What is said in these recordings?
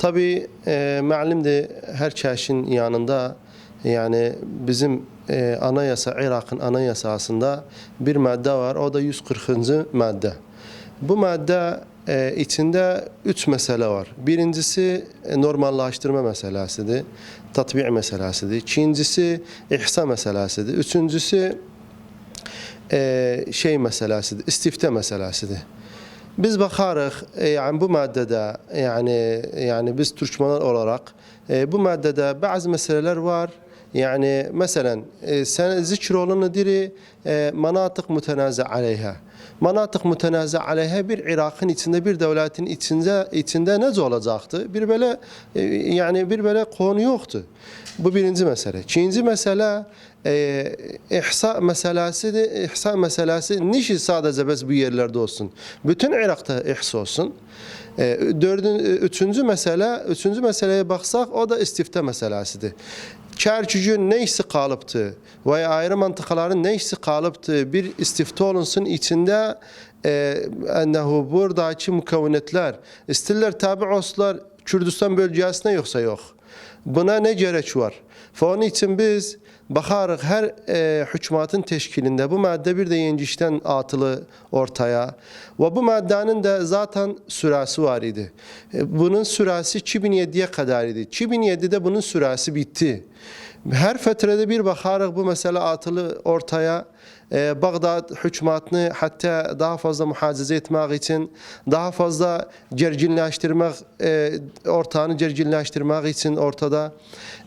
Tabii e, malum her çeşin yanında yani bizim e, anayasa, Irak'ın anayasasında bir madde var. O da 140. madde. Bu madde e, içinde üç mesele var. Birincisi e, normallaştırma meselesidir. Tatbiq meselesidir. İkincisi ihsa meselesidir. Üçüncüsü e, şey meselesidir. istifte meselesidir. Biz bakarıq e, yani bu maddede yani yani biz Türkmenler olarak bu maddede bazı meseleler var. Yani mesela sen zikr olanı diri manatık mütenazi aleyha. Manatık mütenazi aleyha bir Irak'ın içinde bir devletin içinde içinde ne olacaktı? Bir böyle yani bir böyle konu yoktu. Bu birinci mesele. İkinci mesele e, ihsa meselesi de ihsa meselesi nişi sadece bes bu yerlerde olsun. Bütün Irak'ta ihsa olsun. E, dördün, üçüncü mesele, üçüncü meseleye baksak o da istifte meselesidir. Çerçücün ne işi kalıptı veya ayrı mantıkaların ne kalıptı bir istifte olunsun içinde e, ennehu buradaki mukavvinetler istiller tabi olsunlar Kürdistan bölgesine yoksa yok. Buna ne gerek var? Onun için biz bakarıq her e, hükümetin teşkilinde bu madde bir de yenicişten atılı ortaya ve bu maddenin de zaten süresi var idi. E, bunun süresi 2007'ye kadar idi. 2007'de bunun süresi bitti. Her fetrede bir bakarıq bu mesele atılı ortaya. E, Bağdat hükümetini hatta daha fazla muhafaza etmek için, daha fazla gerginleştirmek, e, ortağını gerginleştirmek için ortada.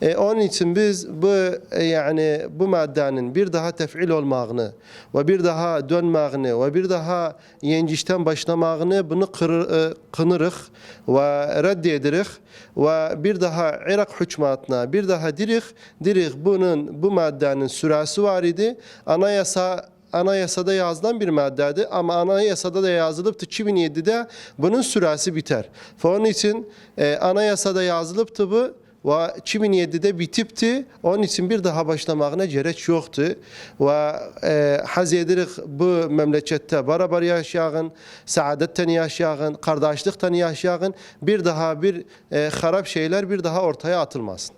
E, onun için biz bu e, yani bu maddenin bir daha tef'il olmağını ve bir daha dönmağını ve bir daha yenicişten başlamağını bunu kırır, kınırıq ve reddedirik ve bir daha Irak hükümetine bir daha dirik, dirik bunun bu maddenin süresi var idi. Anayasa anayasada yazılan bir maddedir ama anayasada da yazılıptı 2007'de bunun süresi biter. Onun için e, anayasada yazılıptı bu ve 2007'de bitipti. Onun için bir daha başlamağına gerek yoktu. Ve e, haz edirik bu memlekette beraber yaşayağın, saadetten yaşayağın, kardeşlikten yaşayağın bir daha bir e, harap şeyler bir daha ortaya atılmasın.